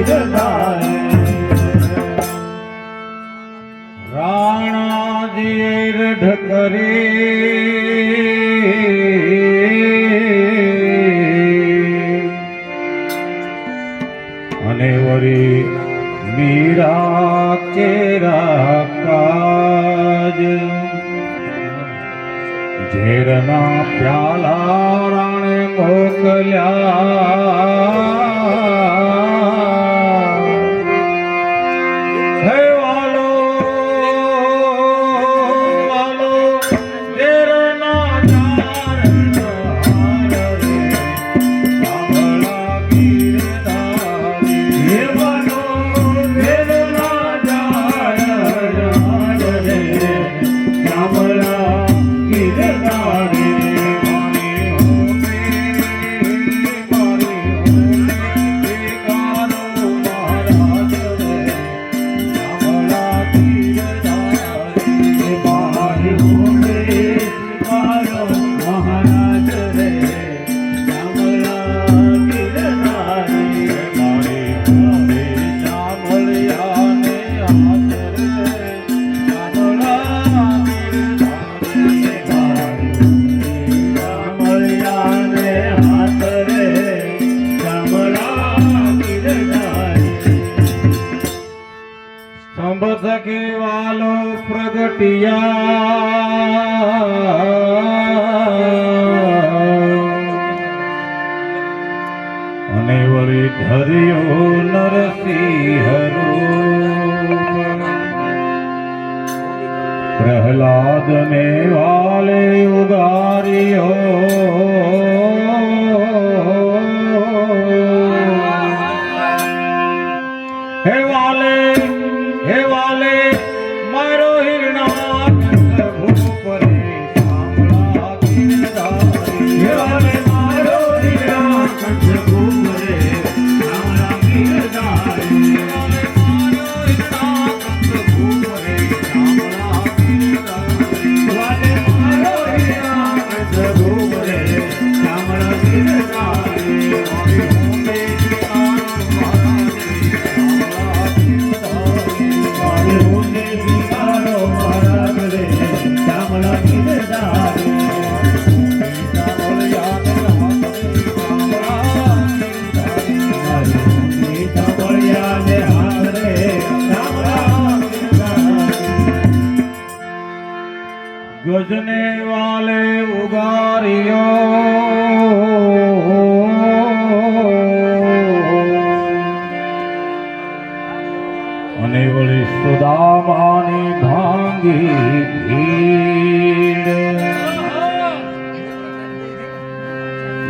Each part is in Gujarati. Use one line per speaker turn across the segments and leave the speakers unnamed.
Jesus. અંબ સખે વાલો પ્રગટિયા અને વળી ધર્યો નરસિંહ પ્રહલાદ ને વા અને વળી સુદામાની ભાંગી ભીડ.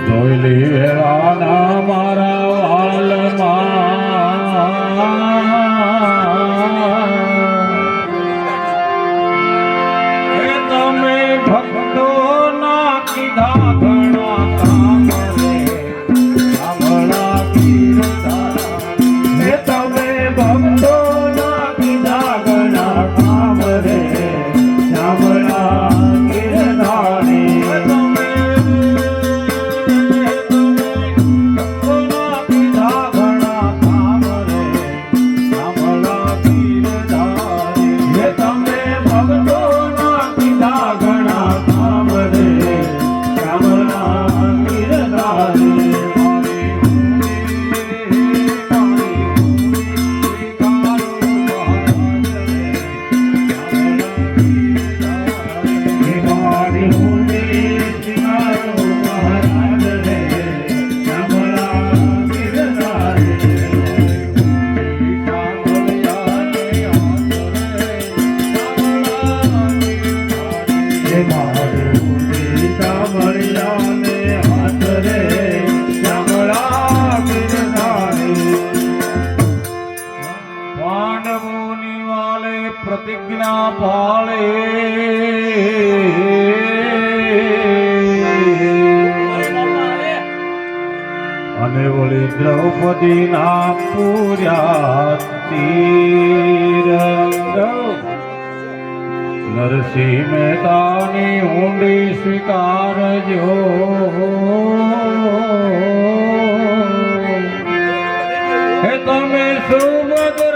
જોઈ લે વેળાના મારા
વાલમાં
પ્રતિજ્ઞા પાળે. અને વળી દ્રૌપદી ના પૂર્યા નરસિંહ મહેતાની ઊંડી સ્વીકારજો હે તમે સુબદ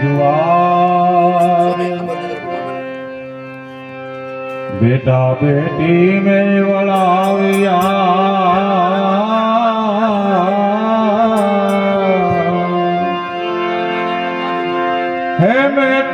જ્વાર બેટા બેટી મેં વળાવ્યા. હે મેં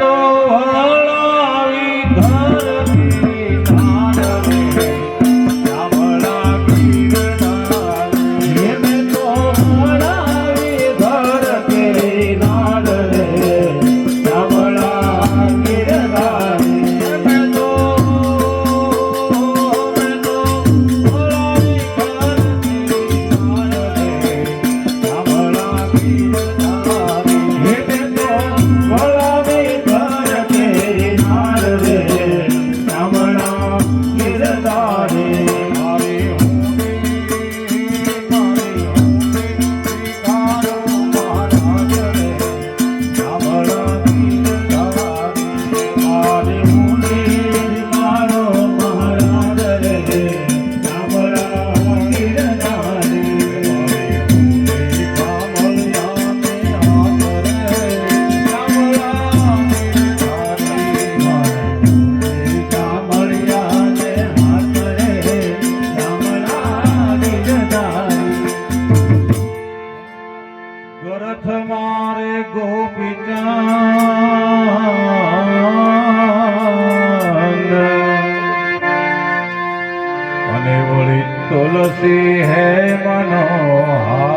તુલસી હે મનોહાર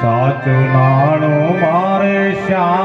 સાચું નાણું મારે શ્યા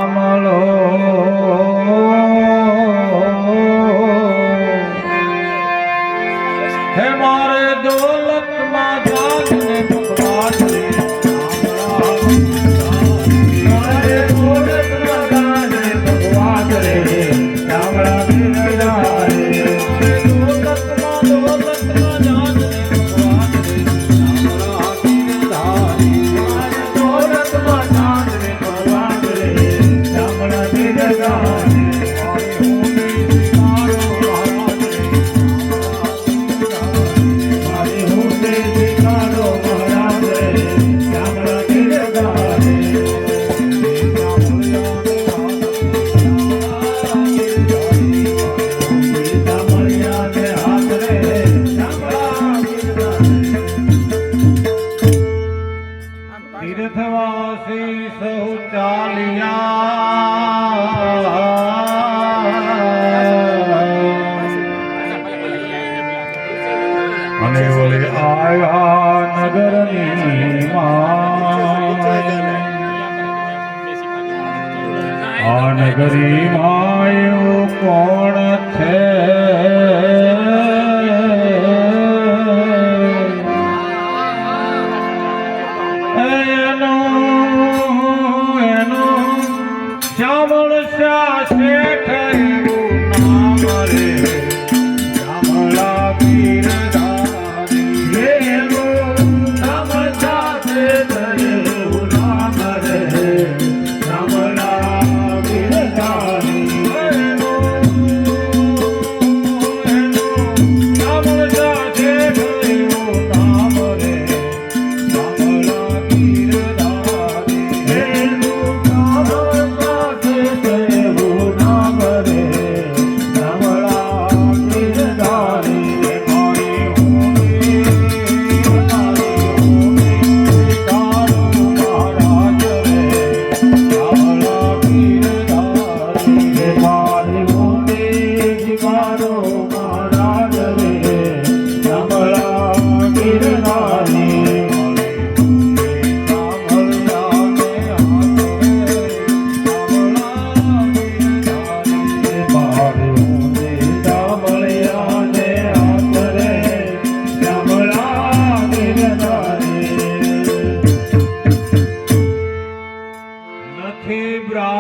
આ નગરી માયું કોણ છે?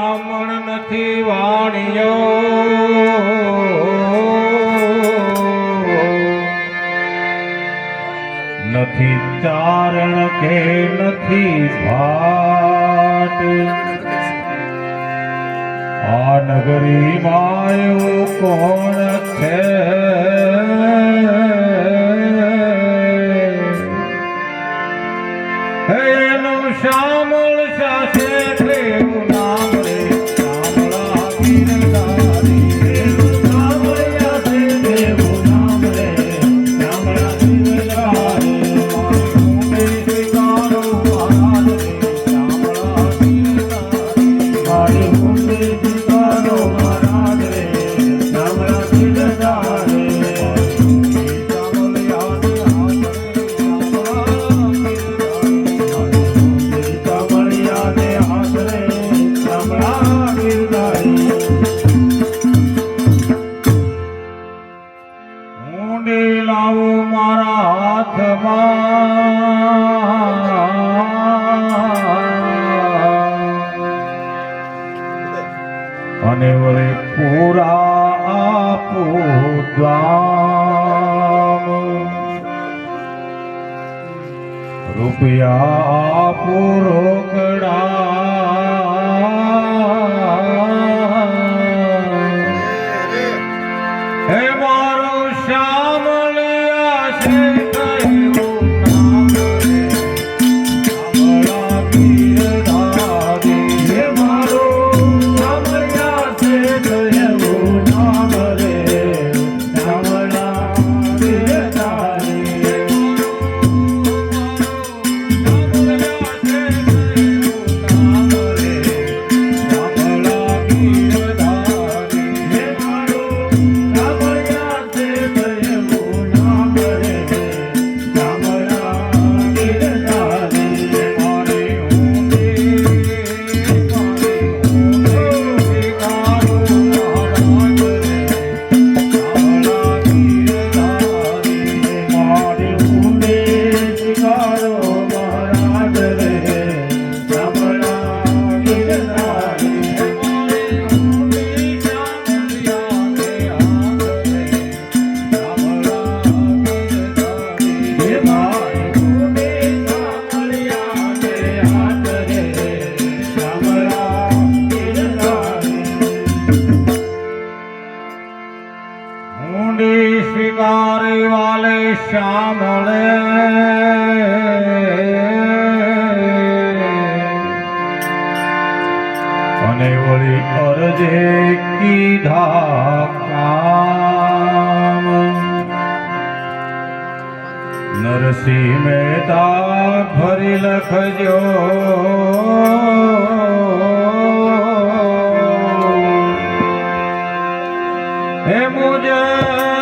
બ્રાહ્મણ નથી વાણિયો. નથી ચારણ કે નથી ભાટ. આ નગરી માયો કોણ છે? કામ. નરસિંહ મહેતા ફરી લખજો. એ મુજબ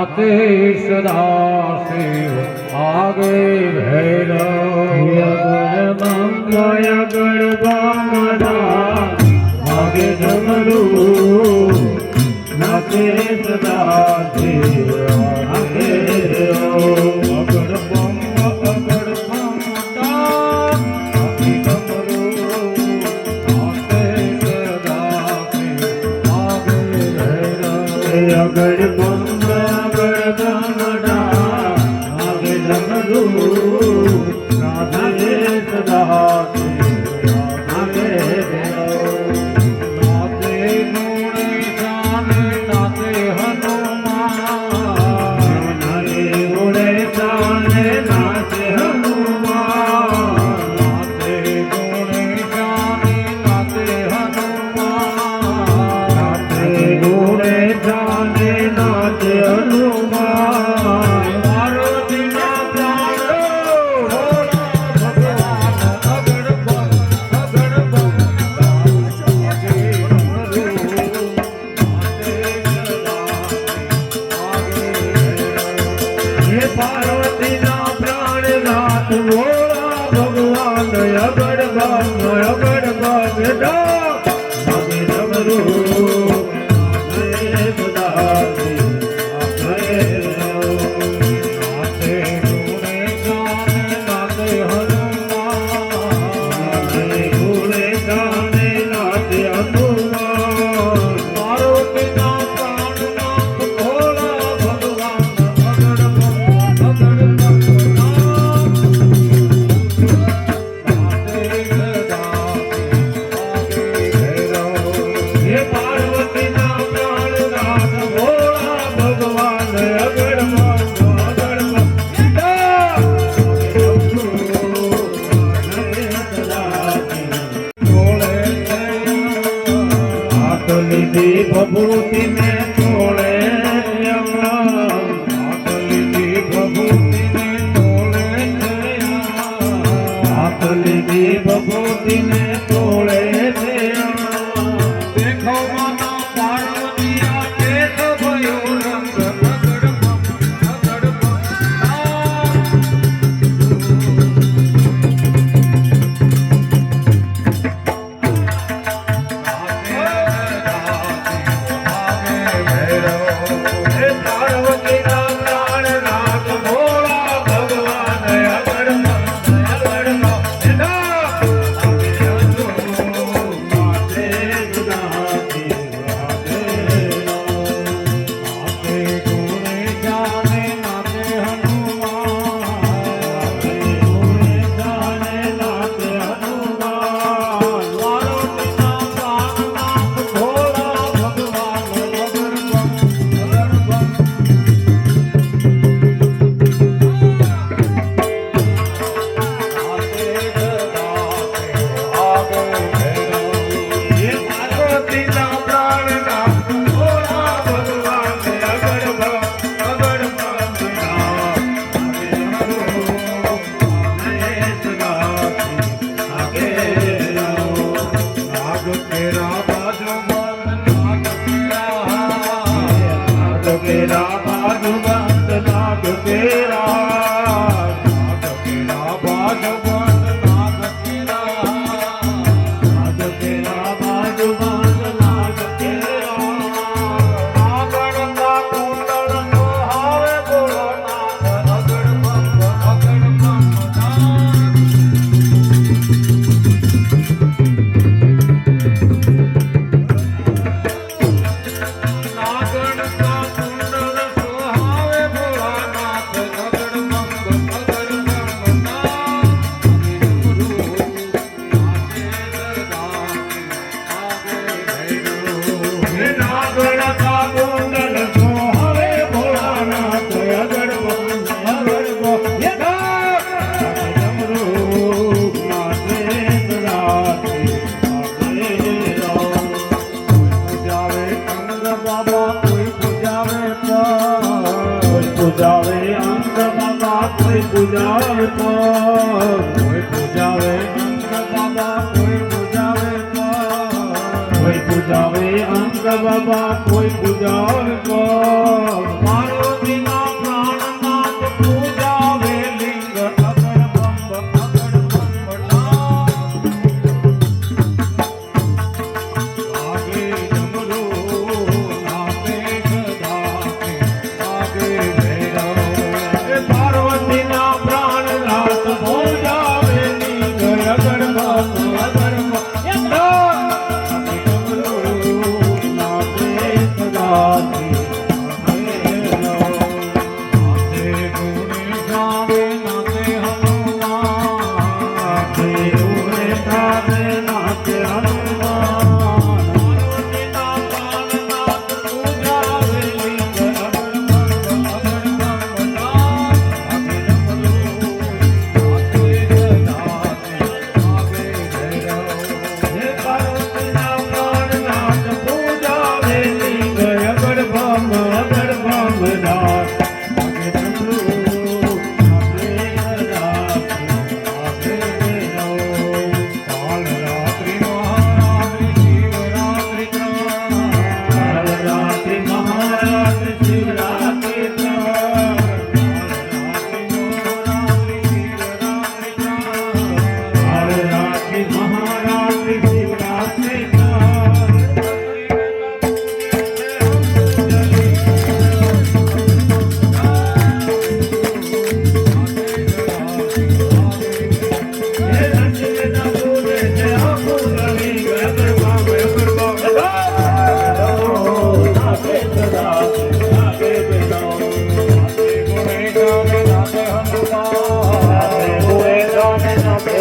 નાતે સદાશિવ આગે ભૈરવ
યગળ મંગળ બામરા જમરૂ ડમરું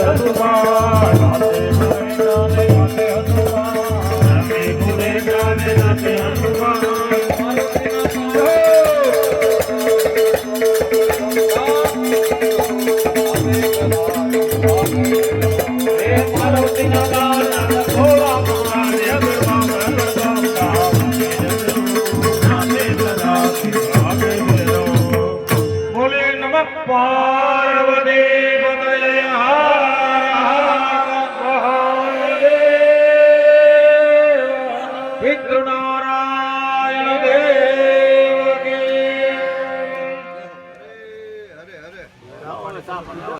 பெருமாள்